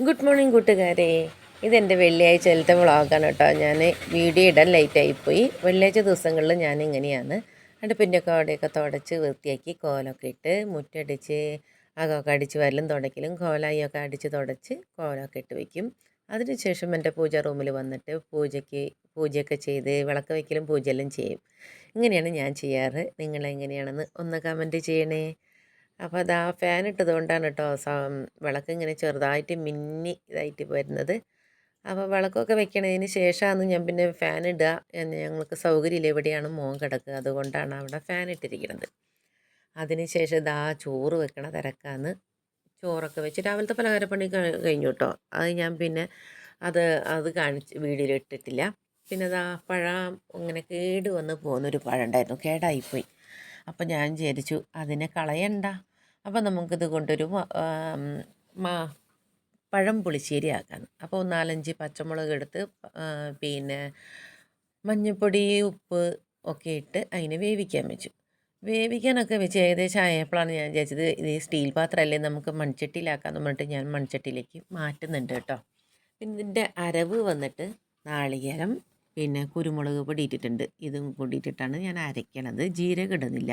Good morning കൂട്ടുകാരെ. ഇതെന്റെ വെള്ളിയാഴ്ചയിലത്തെ വ്ളോഗാണ് കേട്ടോ. ഞാൻ വീഡിയോ ഇടാൻ ലേറ്റായിപ്പോയി വെള്ളിയാഴ്ച ദിവസങ്ങളിൽ ഞാൻ ഇങ്ങനെയാണ്. അടുപ്പിന്റെയൊക്കെ അവിടെയൊക്കെ തുടച്ച് വൃത്തിയാക്കി കോലൊക്കെ ഇട്ട് മുറ്റടിച്ച് അകമൊക്കെ അടിച്ച് വരലും തുടയ്ക്കലും കോലായിയൊക്കെ അടിച്ച് തുടച്ച് കോലമൊക്കെ ഇട്ട് വയ്ക്കും അതിനുശേഷം എന്റെ പൂജ റൂമിൽ വന്നിട്ട് പൂജയ്ക്ക് പൂജയൊക്കെ ചെയ്ത് വിളക്ക് വയ്ക്കലും പൂജയെല്ലാം ചെയ്യും. ഇങ്ങനെയാണ് ഞാൻ ചെയ്യാറ്. നിങ്ങളെങ്ങനെയാണെന്ന് ഒന്ന് കമന്റ് ചെയ്യണേ. അപ്പോൾ അത് ആ ഫാൻ ഇട്ടത് കൊണ്ടാണ് കേട്ടോ വിളക്ക് ഇങ്ങനെ ചെറുതായിട്ട് മിന്നി ഇതായിട്ട് വരുന്നത്. അപ്പോൾ വിളക്കൊക്കെ വെക്കണതിന് ശേഷമാണ് ഞാൻ പിന്നെ ഫാൻ ഇടുക ഞങ്ങൾക്ക് സൗകര്യമില്ല എവിടെയാണ് മോൻ കിടക്കുക. അതുകൊണ്ടാണ് അവിടെ ഫാൻ ഇട്ടിരിക്കുന്നത്. അതിന് ശേഷം ഇതാ ചോറ് വെക്കണ തിരക്കാന്ന് ചോറൊക്കെ വെച്ച് രാവിലത്തെ പലഹാരപ്പണി കഴി- കഴിഞ്ഞു കേട്ടോ അത് ഞാൻ പിന്നെ അത് അത് കാണിച്ച് വീഡിയോയിൽ ഇട്ടിട്ടില്ല. പിന്നെ അതാ പഴം ഇങ്ങനെ കേട് വന്ന് പോകുന്നൊരു പഴം ഉണ്ടായിരുന്നു. കേടായിപ്പോയി. അപ്പം ഞാൻ വിചാരിച്ചു അതിനെ കളയണ്ട. അപ്പം നമുക്കിത് കൊണ്ടൊരു മ- പഴം പുളിശ്ശേരി ആക്കാം. അപ്പോൾ നാലഞ്ച് പച്ചമുളക് എടുത്ത് പിന്നെ മഞ്ഞൾപ്പൊടി ഉപ്പ് ഒക്കെ ഇട്ട് അതിനെ വേവിക്കാൻ വെച്ചു. വേവിക്കാനൊക്കെ വെച്ച് ഏകദേശം ആയപ്പോഴാണ് ഞാൻ വിചാരിച്ചത് ഇത് സ്റ്റീൽ പാത്രമല്ലേ നമുക്ക് മൺചട്ടിയിലാക്കാമെന്ന് പറഞ്ഞിട്ട് ഞാൻ മൺചട്ടിയിലേക്ക് മാറ്റുന്നുണ്ട് കേട്ടോ. പിന്നെ ഇതിന്റെ അരവ് വന്നിട്ട് നാളികേരം പിന്നെ കുരുമുളക് പൊടി ഇട്ടിട്ടുണ്ട് ഇതും കൂടി ഇട്ടിട്ടാണ് ഞാൻ അരയ്ക്കണത്. ജീരകം ഇടുന്നില്ല.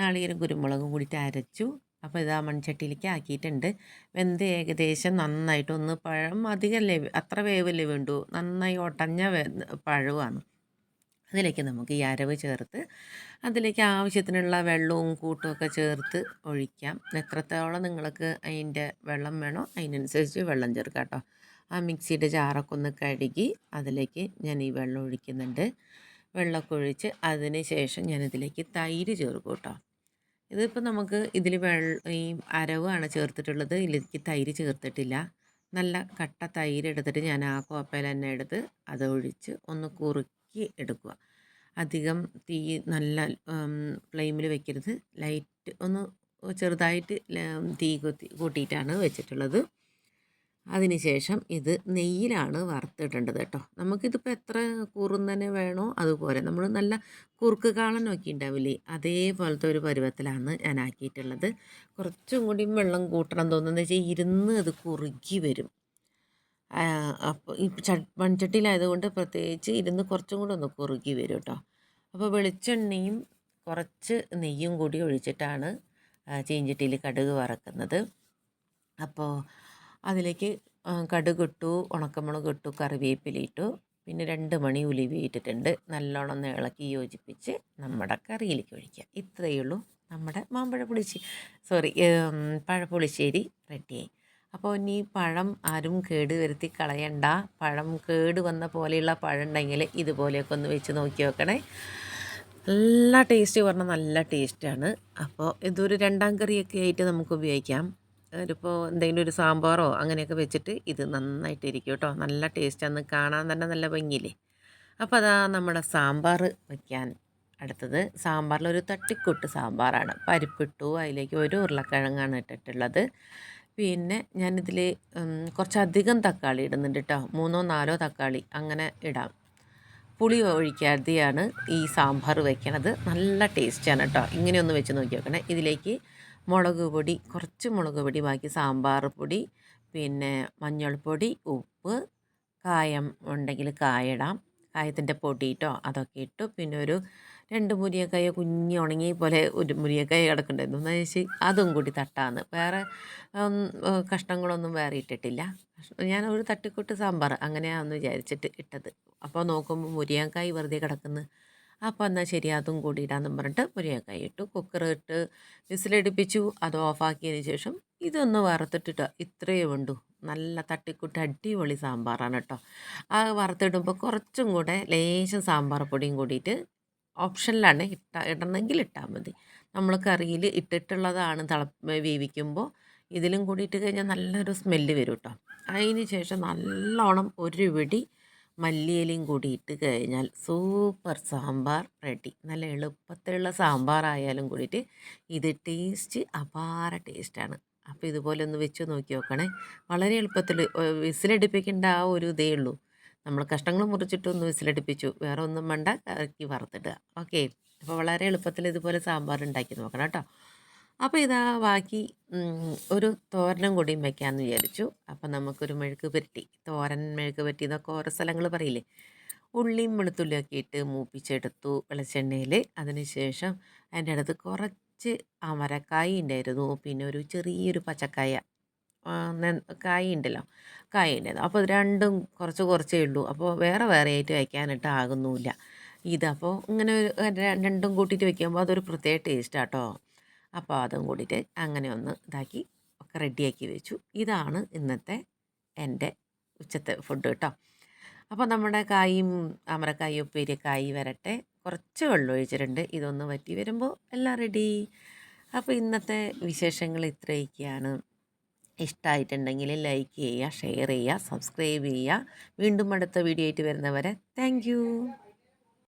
നാളികേരം കുരുമുളകും കൂടിയിട്ട് അരച്ചു. അപ്പോൾ ഇതാ മൺചട്ടിയിലേക്ക് ആക്കിയിട്ടുണ്ട്. വെന്ത് ഏകദേശം നന്നായിട്ട് ഒന്ന് പഴം അധികമല്ലേ അത്ര വേവല്ലേ വേണ്ടൂ? നന്നായി ഒടഞ്ഞ വേ പഴമാണ് അതിലേക്ക് നമുക്ക് ഈ അരവ് ചേർത്ത് അതിലേക്ക് ആവശ്യത്തിനുള്ള വെള്ളവും കൂട്ടും ഒക്കെ ചേർത്ത് ഒഴിക്കാം. എത്രത്തോളം നിങ്ങൾക്ക് അതിന്റെ വെള്ളം വേണോ അതിനനുസരിച്ച് വെള്ളം ചേർക്കാം കേട്ടോ. ആ മിക്സിയുടെ ജാറൊക്കെ ഒന്ന് കഴുകി അതിലേക്ക് ഞാൻ ഈ വെള്ളം ഒഴിക്കുന്നുണ്ട്. വെള്ളമൊക്കെ ഒഴിച്ച് അതിന് ശേഷം ഞാനിതിലേക്ക് തൈര് ചേർക്കും കേട്ടോ. ഇതിപ്പോൾ നമുക്ക് ഇതിൽ വെള്ളം ഈ അരവാണ് ചേർത്തിട്ടുള്ളത്. ഇതിലേക്ക് തൈര് ചേർത്തിട്ടില്ല. നല്ല കട്ട തൈര് എടുത്തിട്ട് ഞാൻ ആ കോപ്പയിൽ തന്നെ എടുത്ത് അത് ഒഴിച്ച് ഒന്ന് കുറുക്കി എടുക്കുക. അധികം തീ നല്ല ഫ്ലെയിമിൽ വെക്കരുത്. ലൈറ്റ് ഒന്ന് ചെറുതായിട്ട് തീ കൊത്തി കൂട്ടിയിട്ടാണ് വെച്ചിട്ടുള്ളത്. അതിനുശേഷം ഇത് നെയ്യിലാണ് വറുത്തിടേണ്ടത് കേട്ടോ. നമുക്കിതിപ്പോൾ എത്ര കുറുന്നനെ വേണോ അതുപോലെ. നമ്മൾ നല്ല കുറുക്ക് കാളനൊക്കെ ഉണ്ടാവില്ലേ അതേപോലത്തെ ഒരു പരുവത്തിലാണ് ഞാൻ ആക്കിയിട്ടുള്ളത്. കുറച്ചും കൂടി വെള്ളം കൂട്ടണം തോന്നുന്നത് വെച്ചാൽ ഇരുന്ന് അത് കുറുകി വരും. അപ്പോൾ ഈ മൺചട്ടിയിലായതുകൊണ്ട് പ്രത്യേകിച്ച് ഇരുന്ന് കുറച്ചും കൂടി ഒന്ന് കുറുകി വരും കേട്ടോ. അപ്പോൾ വെളിച്ചെണ്ണയും കുറച്ച് നെയ്യും കൂടി ഒഴിച്ചിട്ടാണ് ചീഞ്ചട്ടിയിൽ കടുക് വറക്കുന്നത്. അപ്പോൾ അതിലേക്ക് കടുക് ഇട്ടു ഉണക്കമുളക് ഇട്ടു കറിവേപ്പില ഇട്ടു പിന്നെ രണ്ട് മണി ഉലുവ ഇട്ടിട്ടുണ്ട്. നല്ലോണം ഇളക്കി യോജിപ്പിച്ച് നമ്മുടെ കറിയിലേക്ക് ഒഴിക്കുക. ഇത്രയേ ഉള്ളൂ നമ്മുടെ മാമ്പഴ പുളിശ്ശേരി സോറി പഴപ്പുളിശ്ശേരി റെഡിയായി അപ്പോൾ ഇനി പഴം ആരും കേട് വരുത്തി കളയണ്ട. പഴം കേട് വന്ന പോലെയുള്ള പഴം ഉണ്ടെങ്കിൽ ഇതുപോലെയൊക്കെ ഒന്ന് വെച്ച് നോക്കി വെക്കണേ നല്ല ടേസ്റ്റ് പറഞ്ഞാൽ നല്ല ടേസ്റ്റാണ് അപ്പോൾ ഇതൊരു രണ്ടാം കറിയൊക്കെ ആയിട്ട് നമുക്ക് ഉപയോഗിക്കാം. ഇതിപ്പോൾ എന്തെങ്കിലും ഒരു സാമ്പാറോ അങ്ങനെയൊക്കെ വെച്ചിട്ട് ഇത് നന്നായിട്ട് ഇരിക്കും കേട്ടോ. നല്ല ടേസ്റ്റാണ് കാണാൻ തന്നെ നല്ല ഭംഗിയില്ലേ? അപ്പോൾ അതാ നമ്മുടെ സാമ്പാർ വയ്ക്കാൻ അടുത്തത്. സാമ്പാറിൽ ഒരു തട്ടിക്കൂട്ട് സാമ്പാറാണ്. പരിപ്പിട്ടു അതിലേക്ക് ഒരു ഉരുളക്കിഴങ്ങാണ് ഇട്ടിട്ടുള്ളത്. പിന്നെ ഞാനിതിൽ കുറച്ചധികം തക്കാളി ഇടുന്നുണ്ട് കേട്ടോ. മൂന്നോ നാലോ തക്കാളി അങ്ങനെ ഇടാം. പുളി ഒഴിക്കാതെയാണ് ഈ സാമ്പാർ വയ്ക്കണത് നല്ല ടേസ്റ്റാണ് കേട്ടോ. ഇങ്ങനെയൊന്ന് വെച്ച് നോക്കി നോക്കണേ. ഇതിലേക്ക് മുളക് പൊടി കുറച്ച് മുളക് പൊടി ബാക്കി സാമ്പാർ പൊടി പിന്നെ മഞ്ഞൾപ്പൊടി ഉപ്പ് കായം ഉണ്ടെങ്കിൽ കായടാം കായത്തിന്റെ പൊടിയിട്ടോ അതൊക്കെ ഇട്ടു. പിന്നെ ഒരു രണ്ട് മുരിയക്കായ കുഞ്ഞി ഉണങ്ങി പോലെ ഒരു മുരിയക്കായ കിടക്കണ്ടായിരുന്നു എന്നാൽ വെച്ച് അതും കൂടി തട്ടാന്ന്. വേറെ കഷ്ണങ്ങളൊന്നും വേറെ ഇട്ടിട്ടില്ല. ഞാൻ ഒരു തട്ടിക്കൂട്ട് സാമ്പാർ അങ്ങനെയാണെന്ന് വിചാരിച്ചിട്ട് ഇട്ടത്. അപ്പോൾ നോക്കുമ്പോൾ മുരിയക്കായ് വെറുതെ കിടക്കുന്നു. അപ്പോൾ എന്നാൽ ശരി അതും കൂടി ഇടാമെന്നും പറഞ്ഞിട്ട് മുരിങ്ങക്കായി ഇട്ടു. കുക്കർ ഇട്ട് വിസിലടിപ്പിച്ചു അത് ഓഫാക്കിയതിന് ശേഷം ഇതൊന്ന് വറുത്തിട്ടിട്ടോ ഇത്രയേ വേണ്ടൂ നല്ല തട്ടിക്കുട്ടി അടിപൊളി സാമ്പാറാണ് കേട്ടോ ആ വറുത്തിടുമ്പോൾ കുറച്ചും കൂടെ ലേശം സാമ്പാർ പൊടിയും കൂടിയിട്ട് ഓപ്ഷനിലാണ് ഇട്ട ഇടണമെങ്കിൽ ഇട്ടാൽ മതി. നമ്മൾ കറിയിൽ ഇട്ടിട്ടുള്ളതാണ് തിള വേവിക്കുമ്പോൾ ഇതിലും കൂടിയിട്ട് കഴിഞ്ഞാൽ നല്ലൊരു സ്മെല്ല് വരും കേട്ടോ അതിന് ശേഷം നല്ലോണം ഒരു പിടി മല്ലിയിലയും കൂടി ഇട്ട് കഴിഞ്ഞാൽ സൂപ്പർ സാമ്പാർ റെഡി. നല്ല എളുപ്പത്തിലുള്ള സാമ്പാറായാലും കൂടിയിട്ട് ഇത് ടേസ്റ്റ് അപാര ടേസ്റ്റാണ്. അപ്പോൾ ഇതുപോലെ ഒന്ന് വെച്ച് നോക്കി നോക്കണേ. വളരെ എളുപ്പത്തിൽ വിസിലടിപ്പിക്കേണ്ട ആ ഒരു ഇതേ ഉള്ളൂ. നമ്മൾ കഷ്ണങ്ങൾ മുറിച്ചിട്ട് ഒന്ന് വിസിലടിപ്പിച്ചു. വേറെ ഒന്നും വേണ്ട കറക്കി വറുത്തിടുക. ഓക്കെ. അപ്പോൾ വളരെ എളുപ്പത്തിൽ ഇതുപോലെ സാമ്പാർ ഉണ്ടാക്കി നോക്കണം കേട്ടോ. അപ്പോൾ ഇതാ ബാക്കി ഒരു തോരനും കൂടിയും വയ്ക്കാമെന്ന് വിചാരിച്ചു. അപ്പം നമുക്കൊരു മെഴുക്ക് പുരട്ടി തോരൻ മെഴുക്ക് പുരട്ടി എന്നൊക്കെ ഓരോ സ്ഥലങ്ങൾ പറയില്ലേ? ഉള്ളിയും വെളുത്തുള്ളിയും ഒക്കെ ഇട്ട് മൂപ്പിച്ചെടുത്തു വെളിച്ചെണ്ണയിൽ അതിനുശേഷം അതിന്റെ അടുത്ത് കുറച്ച് അമരക്കായ ഉണ്ടായിരുന്നു. പിന്നെ ഒരു ചെറിയൊരു പച്ചക്കായ കായ ഉണ്ടല്ലോ കായ ഉണ്ടായിരുന്നു. അപ്പോൾ രണ്ടും കുറച്ച് കുറച്ചേ ഉള്ളൂ. അപ്പോൾ വേറെ വേറെ ആയിട്ട് വയ്ക്കാനായിട്ട് ആകുന്നുമില്ല. ഇതപ്പോൾ ഇങ്ങനെ രണ്ടും കൂട്ടിയിട്ട് വെക്കുമ്പോൾ അതൊരു പ്രത്യേക ടേസ്റ്റാട്ടോ അപ്പോൾ അതും കൂടിയിട്ട് അങ്ങനെ ഒന്ന് ഇതാക്കി ഒക്കെ റെഡിയാക്കി വെച്ചു. ഇതാണ് ഇന്നത്തെ എന്റെ ഉച്ചത്തെ ഫുഡ് കേട്ടോ അപ്പോൾ നമ്മുടെ കായും അമരക്കായും ഉപ്പേരിക്കായി വരട്ടെ. കുറച്ച് വെള്ളം ഒഴിച്ചിട്ടുണ്ട്. ഇതൊന്ന് വറ്റി വരുമ്പോൾ എല്ലാം റെഡി അപ്പോൾ ഇന്നത്തെ വിശേഷങ്ങൾ ഇത്രയൊക്കെയാണ്. ഇഷ്ടമായിട്ടുണ്ടെങ്കിൽ ലൈക്ക് ചെയ്യുക ഷെയർ ചെയ്യുക സബ്സ്ക്രൈബ് ചെയ്യുക. വീണ്ടും അടുത്ത വീഡിയോ ആയിട്ട് വരുന്നവരെ താങ്ക്